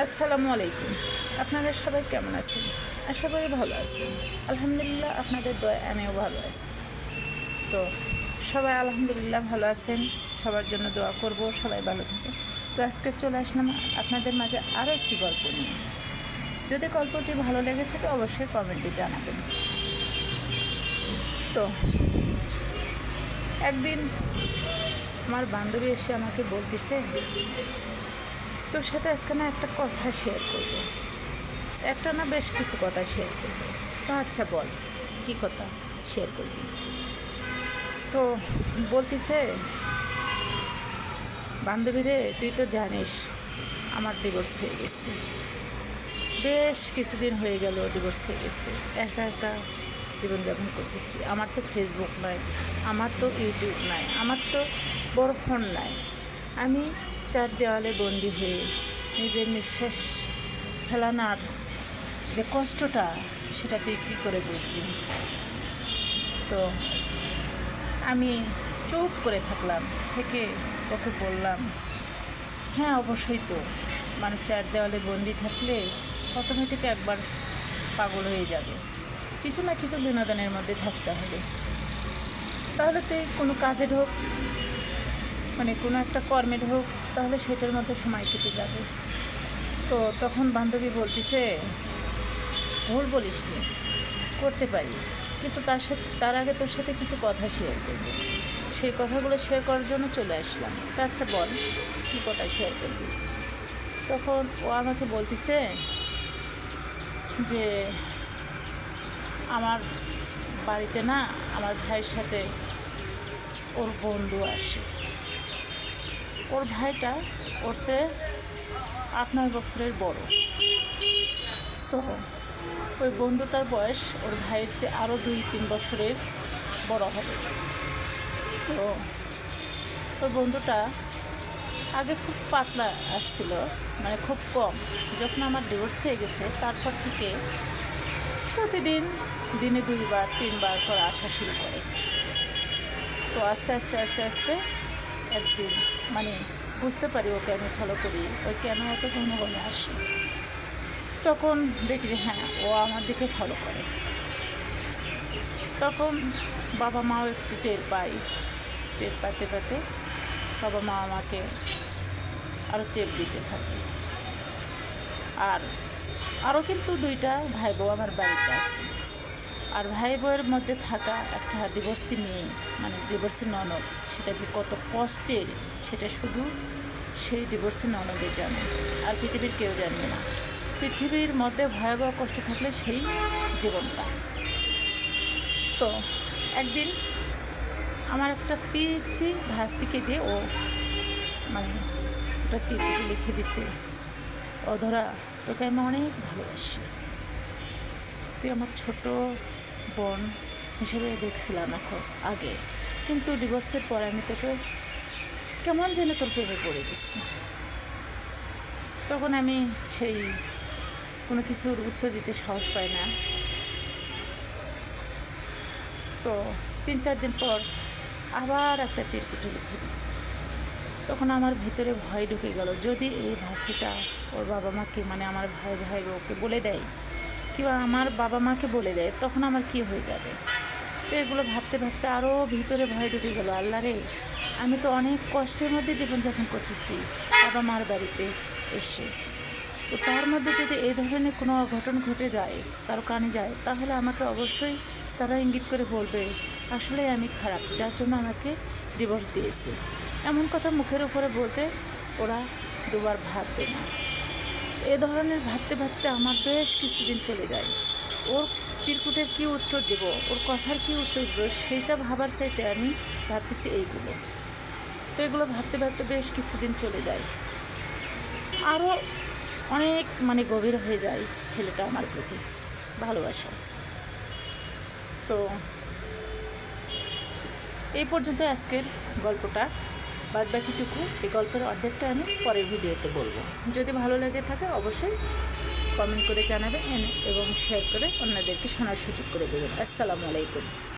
আসসালামু আলাইকুম। আপনারা সবাই কেমন আছেন? আশা করি ভালো আছেন। আলহামদুলিল্লাহ আপনাদের দয়া আমিও ভালো আছি। তো সবাই আলহামদুলিল্লাহ ভালো আছেন। সবার জন্য দোয়া করব, সবাই ভালো থাকে। তো আজকে চলে আসলাম আপনাদের মাঝে আরও একটি গল্প নিয়ে। যদি গল্পটি ভালো লেগে থাকে অবশ্যই কমেন্টে জানাবেন। তো একদিন আমার বান্ধবী এসে আমাকে বলতেছে তোর সাথে আজকে না একটা কথা শেয়ার করব। একটা না বেশ কিছু কথা শেয়ার করব। তো আচ্ছা বল, কী কথা শেয়ার করবি? তো বলতিছে, বান্ধবী রে, তুই তো জানিস আমার ডিভোর্স হয়ে গেছে। বেশ কিছুদিন হয়ে গেল ডিভোর্স হয়ে গেছে। একা একা জীবনযাপন করতেছি। আমার তো ফেসবুক নাই, আমার তো ইউটিউব নাই, আমার তো বড় ফোন নাই। আমি চার দেওয়ালে বন্দি হয়ে নিজের নিঃশ্বাস ফেলানোর যে কষ্টটা সেটা তুই কী করে বুঝবি তো আমি চুপ করে থাকলাম, থেকে ওকে বললাম হ্যাঁ অবশ্যই তো। মানে চার দেওয়ালে বন্দি থাকলে অটোমেটিক একবার পাগল হয়ে যাবে। কিছু না কিছু বিনোদনের মধ্যে থাকতে হবে। তাহলে তুই কোনো কাজে ঢোক মানে কোনো একটা কর্মে ঢোক তাহলে সেটার মধ্যে সময় কেটে যাবে। তো তখন বান্ধবী বলতেছে, ভুল বলিস নি করতে পারি। কিন্তু তার সাথে তার আগে তোর সাথে কিছু কথা শেয়ার করব। সেই কথাগুলো শেয়ার করার জন্য চলে আসলাম। তা আচ্ছা বল, কী কথা শেয়ার করবি? তখন ও আমাকে বলতেছে যে, আমার বাড়িতে না, আমার ভাইয়ের সাথে ওর বন্ধু আসে। ওর ভাইটা ওর সে আট নয় বছরের বড়। তো ওই বন্ধুটার বয়স ওর ভাইয়ের চেয়ে আরও দুই, তিন বছরের বড় হবে। তো ওই বন্ধুটা আগে খুব পাতলা আসছিল মানে খুব কম। যখন আমার ডিভোর্স হয়ে গেছে, তারপর থেকে প্রতিদিন দিনে দুইবার, তিনবার করে আসা শুরু করে। তো আস্তে আস্তে আস্তে আস্তে একদিন মানে বুঝতে পারি ওকে আমি ফলো করি, ওই কেন অত ঘন ঘন আসে। তখন দেখি যে হ্যাঁ ও আমার দিকে ফলো করে। তখন বাবা মাও একটু টের পাই টের পাতে পাতে বাবা মা আমাকে আরও চেপ দিতে থাকে। আর আরও কিন্তু দুইটা ভাই বউ আমার বাড়িতে আসছে আর ভাই বউয়ের মধ্যে থাকা একটা ডিভোর্সি মেয়ে মানে ডিভোর্সি ননদ, সেটা যে কত কষ্টের সেটা শুধু সেই ডিভোর্সি ননদে জানে আর পৃথিবীর কেউ জানবে না। পৃথিবীর মধ্যে ভয়াবহ কষ্ট থাকলে সেই জীবনটা। তো একদিন আমার একটা পিচি ভাস্তিকে দিয়ে ও মানে একটা চিঠিতে লিখে দিছে, অধরা, তোকে আমি অনেক ভালোবাসি। তুই আমার ছোট বোন হিসেবে দেখছিলাম এখন, আগে। কিন্তু ডিভোর্সের পর আমি তোকে কেমন যেন তোর প্রেমে পড়ে গেছি। তখন আমি সেই কোনো কিছুর উত্তর দিতে সাহস পাই না। তো তিন চার দিন পর আবার একটা চিরকুটে লিখে দিচ্ছে তখন আমার ভিতরে ভয় ঢুকে গেল। যদি এই ভাষিটা ওর বাবা মাকে মানে আমার ভাই ভাই ওকে বলে দেয় কিংবা আমার বাবা মাকে বলে দেয়, তখন আমার কি হয়ে যাবে? তো এগুলো ভাবতে ভাবতে আরও ভিতরে ভয় ঢুকে গেল, আল্লাহ রে, আমি তো অনেক কষ্টের মধ্যে জীবনযাপন করতেছি, বাবা মার বাড়িতে এসে। তো তার মধ্যে যদি এই ধরনের কোনো অঘটন ঘটে যায় কারও কানে যায়, তাহলে আমাকে অবশ্যই তারা ইঙ্গিত করে বলবে আসলে আমি খারাপ, যার জন্য আমাকে ডিভোর্স দিয়েছে। এমন কথা মুখের উপরে বলতে ওরা দুবার ভাববে না। এ ধরনের ভাবতে ভাবতে আমার বেশ কিছুদিন চলে যায়। ওর চিরকুটের কী উত্তর দেব? ওর কথার কী উত্তর দেবো? সেইটা ভাবার চাইতে আমি ভাবতেছি এইগুলো। তো এগুলো ভাবতে ভাবতে বেশ কিছুদিন চলে যায়। আরও অনেক মানে গভীর হয়ে যায় ছেলেটা আমার প্রতি ভালোবাসা। তো এই পর্যন্ত আজকের গল্পটা। বাদ বাকিটুকু এই গল্পের অর্ধেকটা আমি পরের ভিডিওতে বলব। যদি ভালো লেগে থাকে অবশ্যই কমেন্ট করে জানাবেন এবং শেয়ার করে অন্যদেরকে শোনার সুযোগ করে দেবেন। আসসালামু আলাইকুম।